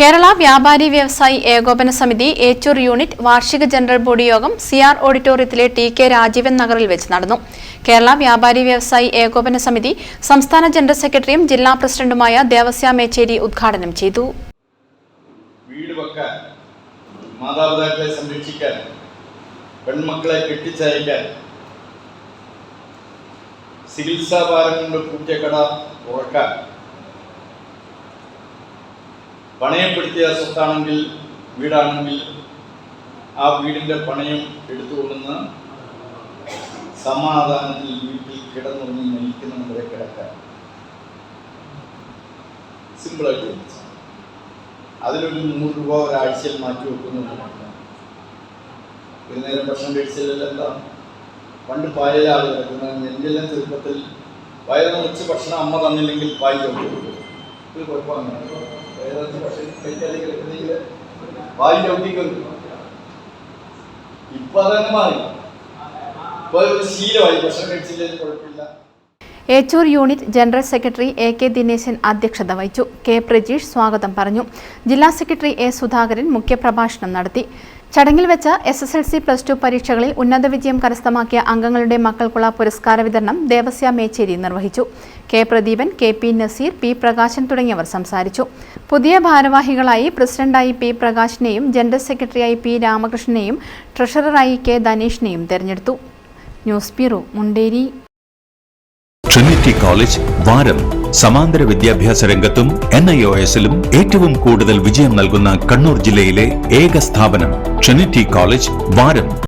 Kerala വ്യാപാരി വ്യവസായി ഏകോപന സമിതി ഏച്ചൂർ യൂണിറ്റ് വാർഷിക ജനറൽ ബോഡി യോഗം സിആർ ഓഡിറ്റോറിയത്തിലെ ടി കെ രാജീവൻ നഗറിൽ വെച്ച് നടന്നു. കേരള വ്യാപാരി വ്യവസായി ഏകോപന സമിതി സംസ്ഥാന ജനറൽ സെക്രട്ടറിയും ജില്ലാ പ്രസിഡന്റുമായ ദേവസ്യ മേച്ചേരി ഉദ്ഘാടനം ചെയ്തു. വീട് സംരക്ഷിക്കാൻ പെൺമക്കളെ പണയപ്പെടുത്തിയ സ്വത്താണെങ്കിൽ വീടാണെങ്കിൽ ആ വീടിന്റെ പണയം എടുത്തുകൊണ്ടെന്ന് സമാധാനത്തിൽ വീട്ടിൽ കിടന്നുറങ്ങി മരിക്കുന്നവരെ കിടക്കാൻ സിമ്പിളായിട്ട് ചോദിച്ചു. അതിലൊരു നൂറ് രൂപ ഒരാഴ്ചയിൽ മാറ്റി വെക്കുന്നുണ്ട് ഒരു നേരം ഭക്ഷണം കഴിച്ചില്ലല്ലോ എന്താ? പണ്ട് പായലാണ് കിടക്കുന്നത് എന്തെല്ലാം ചെറുപ്പത്തിൽ വയറ് നിറച്ച് ഭക്ഷണം അമ്മ തന്നില്ലെങ്കിൽ പായ ചവിട്ടി മാറി. Echur unit general secretary A K Dineshan അധ്യക്ഷത വഹിച്ചു. കെ പ്രജീഷ് സ്വാഗതം പറഞ്ഞു. ജില്ലാ സെക്രട്ടറി എ സുധാകരൻ മുഖ്യപ്രഭാഷണം നടത്തി. ചടങ്ങിൽ വെച്ച S S L C plus two പരീക്ഷകളിൽ ഉന്നത വിജയം കരസ്ഥമാക്കിയ അംഗങ്ങളുടെ മക്കൾക്കുള്ള പുരസ്കാര വിതരണം ദേവസ്യ മേച്ചേരി നിർവഹിച്ചു. K Pradeepan K P Naseer P Prakashan തുടങ്ങിയവർ സംസാരിച്ചു. പുതിയ ഭാരവാഹികളായി പ്രസിഡന്റായി പി പ്രകാശിനെയും ജനറൽ സെക്രട്ടറിയായി പി രാമകൃഷ്ണനെയും ട്രഷററായി കെ ധനേഷിനെയും തെരഞ്ഞെടുത്തു. News bureau Munderi. Trinity college Varam സമാന്തര വിദ്യാഭ്യാസ രംഗത്തും എൻ ഐ ഒ എസിലും ഏറ്റവും കൂടുതൽ വിജയം നൽകുന്ന കണ്ണൂർ ജില്ലയിലെ ഏക സ്ഥാപനം ട്രിനിറ്റി കോളേജ് വാരം